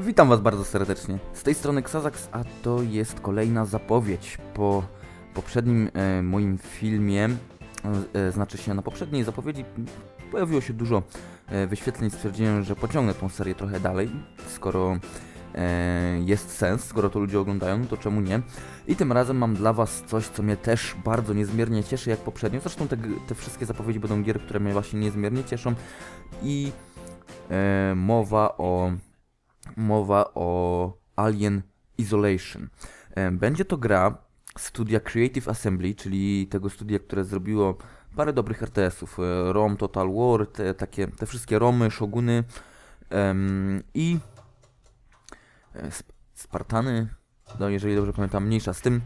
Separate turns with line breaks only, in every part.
Witam Was bardzo serdecznie. Z tej strony Xazax, a to jest kolejna zapowiedź. Po poprzednim e, moim filmie, e, e, znaczy się na poprzedniej zapowiedzi, pojawiło się dużo e, wyświetleń. Stwierdziłem, że pociągnę tą serię trochę dalej, skoro e, jest sens, skoro to ludzie oglądają, no to czemu nie? I tym razem mam dla Was coś, co mnie też bardzo niezmiernie cieszy, jak poprzednio. Zresztą te, te wszystkie zapowiedzi będą gier, które mnie właśnie niezmiernie cieszą. I e, mowa o mowa o Alien Isolation. E, Będzie to gra studia Creative Assembly, czyli tego studia, które zrobiło parę dobrych RTS-ów. e, ROM, Total War, te, takie, te wszystkie ROMy, Shoguny em, i e, Sp- Spartany, no jeżeli dobrze pamiętam, mniejsza z tym.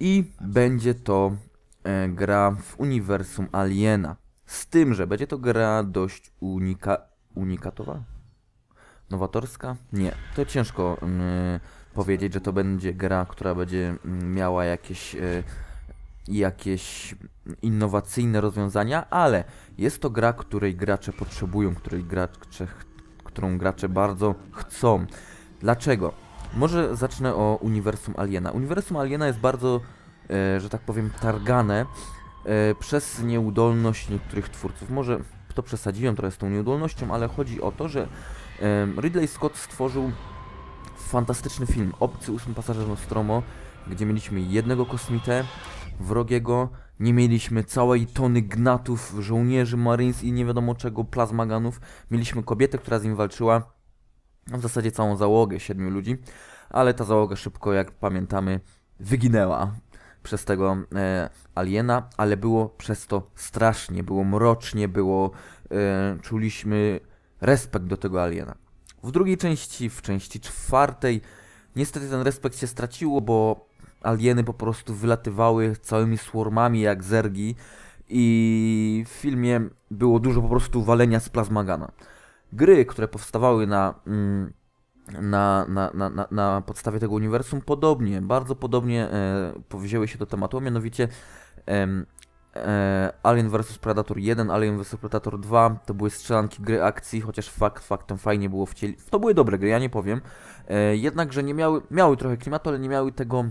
I będzie to e, gra w uniwersum Aliena. Z tym, że będzie to gra dość unika unikatowa, Nowatorska? Nie, to ciężko mm, powiedzieć, że to będzie gra, która będzie mm, miała jakieś, e, jakieś innowacyjne rozwiązania, ale jest to gra, której gracze potrzebują, której gracze, którą gracze bardzo chcą. Dlaczego? Może zacznę o Uniwersum Aliena. Uniwersum Aliena jest bardzo, e, że tak powiem, targane e, przez nieudolność niektórych twórców. Może to przesadziłem trochę z tą nieudolnością, ale chodzi o to, że Ridley Scott stworzył fantastyczny film Obcy ósmy pasażer Nostromo, gdzie mieliśmy jednego kosmitę, wrogiego, nie mieliśmy całej tony gnatów, żołnierzy Marines i nie wiadomo czego, plazmaganów. Mieliśmy kobietę, która z nim walczyła, w zasadzie całą załogę, siedmiu ludzi, ale ta załoga szybko, jak pamiętamy, wyginęła przez tego e, aliena, ale było przez to strasznie, było mrocznie, było, e, czuliśmy respekt do tego aliena. W drugiej części, w części czwartej, niestety ten respekt się straciło, bo alieny po prostu wylatywały całymi swarmami jak zergi i w filmie było dużo po prostu walenia z plazmagana. Gry, które powstawały na, mm, na, na, na, na, podstawie tego uniwersum, podobnie, bardzo podobnie e, powzięły się do tematu, mianowicie e, Alien vs Predator 1, Alien vs Predator 2 to były strzelanki gry akcji, chociaż fakt faktem fajnie było wcieli. To były dobre gry, ja nie powiem. E, jednakże nie miały, miały trochę klimatu, ale nie miały tego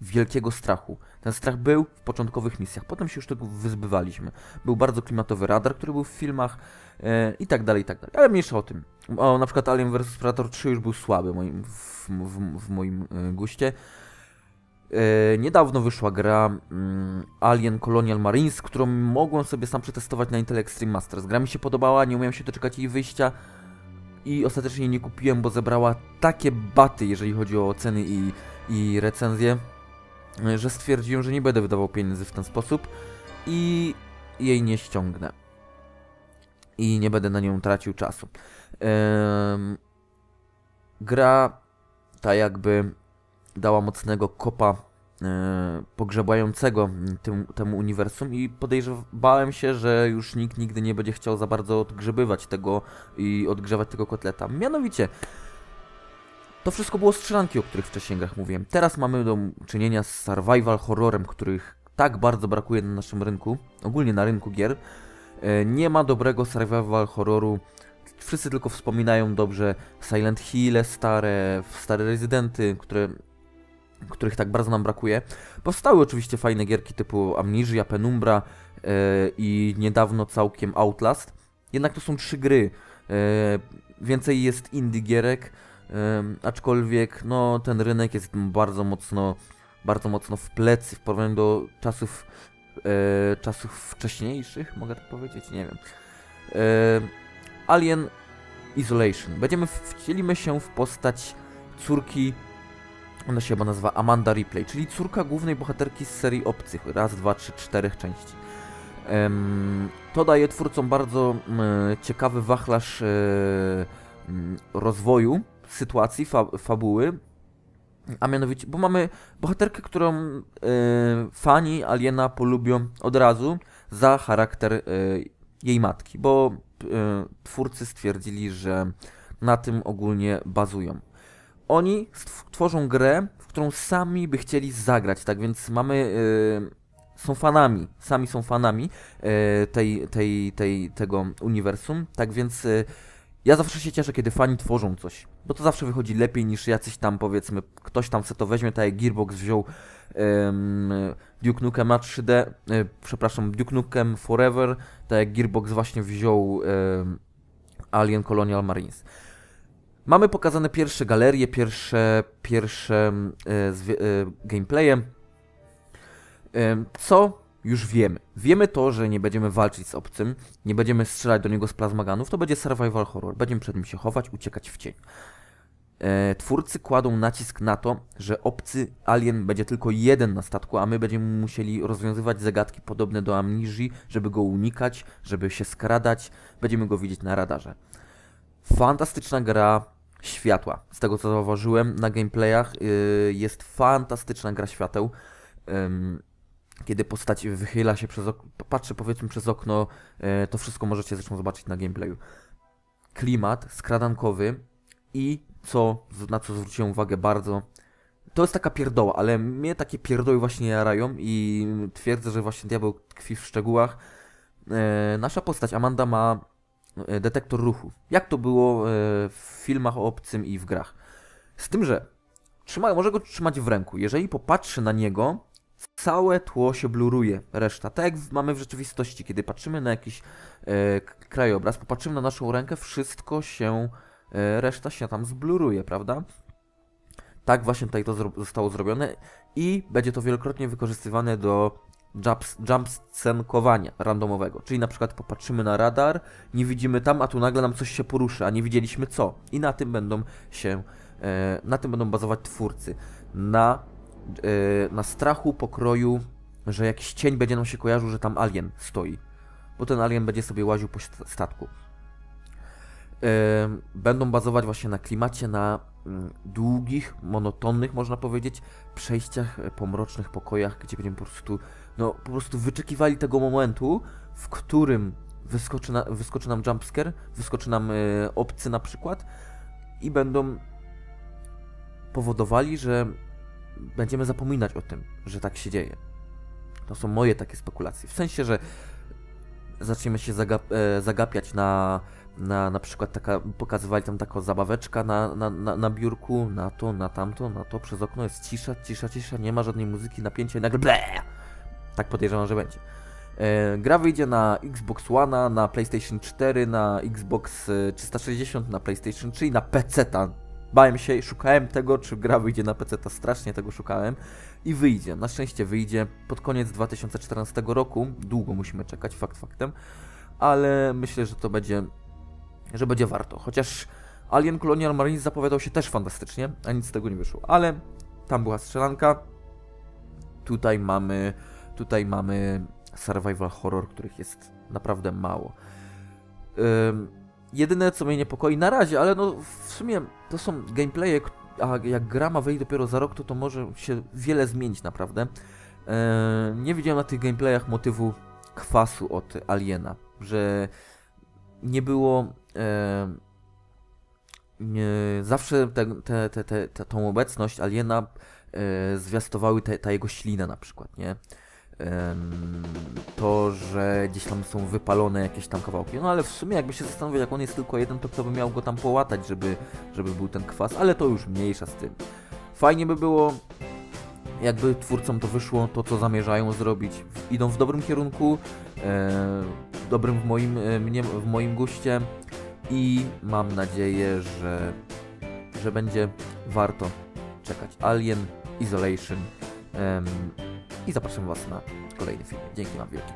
wielkiego strachu. Ten strach był w początkowych misjach, potem się już tego wyzbywaliśmy. Był bardzo klimatowy radar, który był w filmach e, i tak dalej, i tak dalej. Ale mniejsza o tym. O, na przykład Alien vs Predator 3 już był słaby moim, w, w, w moim e, guście. E, niedawno wyszła gra mm, Alien Colonial Marines, którą mogłem sobie sam przetestować na Intel Extreme Masters. Gra mi się podobała, nie umiałem się doczekać jej wyjścia i ostatecznie nie kupiłem, bo zebrała takie baty, jeżeli chodzi o ceny i, i recenzje, e, że stwierdziłem, że nie będę wydawał pieniędzy w ten sposób i jej nie ściągnę. I nie będę na nią tracił czasu. Em, gra ta jakby dała mocnego kopa e, pogrzebającego tym, temu uniwersum i podejrzewałem się, że już nikt nigdy nie będzie chciał za bardzo odgrzebywać tego i odgrzewać tego kotleta. Mianowicie, to wszystko było strzelanki, o których wcześniej grach mówiłem. Teraz mamy do czynienia z survival horrorem, których tak bardzo brakuje na naszym rynku, ogólnie na rynku gier. E, Nie ma dobrego survival horroru. Wszyscy tylko wspominają dobrze Silent Hill, stare, stare Rezydenty, które których tak bardzo nam brakuje. Powstały oczywiście fajne gierki typu Amnesia, Penumbra e, i niedawno całkiem Outlast. Jednak to są trzy gry. E, więcej jest indie gierek, e, aczkolwiek no, ten rynek jest bardzo mocno, bardzo mocno w plecy w porównaniu do czasów, czasów wcześniejszych, mogę tak powiedzieć, nie wiem. Alien Isolation. Będziemy wcielimy się w postać córki ona się chyba nazywa Amanda Ripley, czyli córka głównej bohaterki z serii Obcych. Raz, dwa, trzy, czterech części. To daje twórcom bardzo ciekawy wachlarz e, rozwoju sytuacji, fa fabuły. A mianowicie, bo mamy bohaterkę, którą e, fani Aliena polubią od razu za charakter e, jej matki, bo twórcy stwierdzili, że na tym ogólnie bazują oni tworzą grę, w którą sami by chcieli zagrać, tak więc mamy. y, są fanami, sami są fanami y, tej, tej, tej, tego uniwersum, tak więc y, ja zawsze się cieszę, kiedy fani tworzą coś, bo to zawsze wychodzi lepiej niż jacyś tam, powiedzmy, ktoś tam se to weźmie, tak jak Gearbox wziął Duke Nukem a 3D, e, przepraszam, Duke Nukem Forever, tak jak Gearbox właśnie wziął Alien Colonial Marines. Mamy pokazane pierwsze galerie, pierwsze, pierwsze em, e, zwie- e, gameplaye. Em, Co już wiemy? Wiemy to, że nie będziemy walczyć z obcym, nie będziemy strzelać do niego z plazmaganów, to będzie survival horror. Będziemy przed nim się chować, uciekać w cień. E, twórcy kładą nacisk na to, że obcy alien będzie tylko jeden na statku, a my będziemy musieli rozwiązywać zagadki podobne do amnizji, żeby go unikać, żeby się skradać, będziemy go widzieć na radarze. Fantastyczna gra światła. Z tego co zauważyłem na gameplayach, yy, jest fantastyczna gra świateł. Ym, kiedy postać wychyla się przez okno, patrzy powiedzmy przez okno, yy, to wszystko możecie zresztą zobaczyć na gameplayu. Klimat skradankowy i co, na co zwróciłem uwagę bardzo, to jest taka pierdoła, ale mnie takie pierdoły właśnie jarają i twierdzę, że właśnie diabeł tkwi w szczegółach. E, nasza postać Amanda ma detektor ruchu. Jak to było e, w filmach o obcym i w grach. Z tym, że trzyma, może go trzymać w ręku. Jeżeli popatrzy na niego, całe tło się bluruje, reszta. Tak jak mamy w rzeczywistości, kiedy patrzymy na jakiś e, krajobraz, popatrzymy na naszą rękę, wszystko się, e, reszta się tam zbluruje, prawda? Tak właśnie tutaj to zro zostało zrobione i będzie to wielokrotnie wykorzystywane do jumpscenkowania randomowego. Czyli na przykład popatrzymy na radar, nie widzimy tam, a tu nagle nam coś się poruszy, a nie widzieliśmy co. I na tym będą się, e, na tym będą bazować twórcy. Na, e, na strachu, pokroju, że jakiś cień będzie nam się kojarzył, że tam alien stoi. Bo ten alien będzie sobie łaził po st- statku. Będą bazować właśnie na klimacie, na mm, długich, monotonnych, można powiedzieć, przejściach e, po mrocznych pokojach, gdzie będziemy po prostu, no, po prostu wyczekiwali tego momentu, w którym wyskoczy, na, wyskoczy nam jumpscare, wyskoczy nam e, obcy na przykład i będą powodowali, że będziemy zapominać o tym, że tak się dzieje. To są moje takie spekulacje. W sensie, że zaczniemy się zagap, e, zagapiać na, na na przykład taka, pokazywali tam taką zabaweczka na, na, na, na biurku, na to, na tamto, na to, przez okno jest cisza, cisza, cisza, nie ma żadnej muzyki, napięcie i nagle ble! Tak podejrzewam, że będzie. E, gra wyjdzie na Xbox One, na PlayStation 4, na Xbox e, 360, na PlayStation 3 i na PC. -ta. Bałem się szukałem tego, czy gra wyjdzie na PC, -ta. strasznie tego szukałem. I wyjdzie, na szczęście wyjdzie pod koniec 2014 roku. Długo musimy czekać, fakt faktem, ale myślę, że to będzie, że będzie warto. Chociaż Alien Colonial Marines zapowiadał się też fantastycznie, a nic z tego nie wyszło. Ale tam była strzelanka. Tutaj mamy, tutaj mamy survival horror, których jest naprawdę mało. Ym, jedyne co mnie niepokoi na razie, ale no w sumie to są gameplaye, a jak gra ma dopiero za rok, to to może się wiele zmienić naprawdę. Nie widziałem na tych gameplayach motywu kwasu od Aliena, że nie było zawsze te, te, te, te, tą obecność Aliena e, zwiastowały ta jego ślina na przykład, nie? To, że gdzieś tam są wypalone jakieś tam kawałki. No ale w sumie jakby się zastanowić, jak on jest tylko jeden, to kto by miał go tam połatać, żeby, żeby był ten kwas, ale to już mniejsza z tym. Fajnie by było, jakby twórcom to wyszło, to co zamierzają zrobić. Idą w dobrym kierunku, e, dobrym w moim, e, mnie, w moim guście i mam nadzieję, że, że będzie warto czekać. Alien Isolation em, i zapraszam Was na kolejny film. Dzięki Wam wielkie.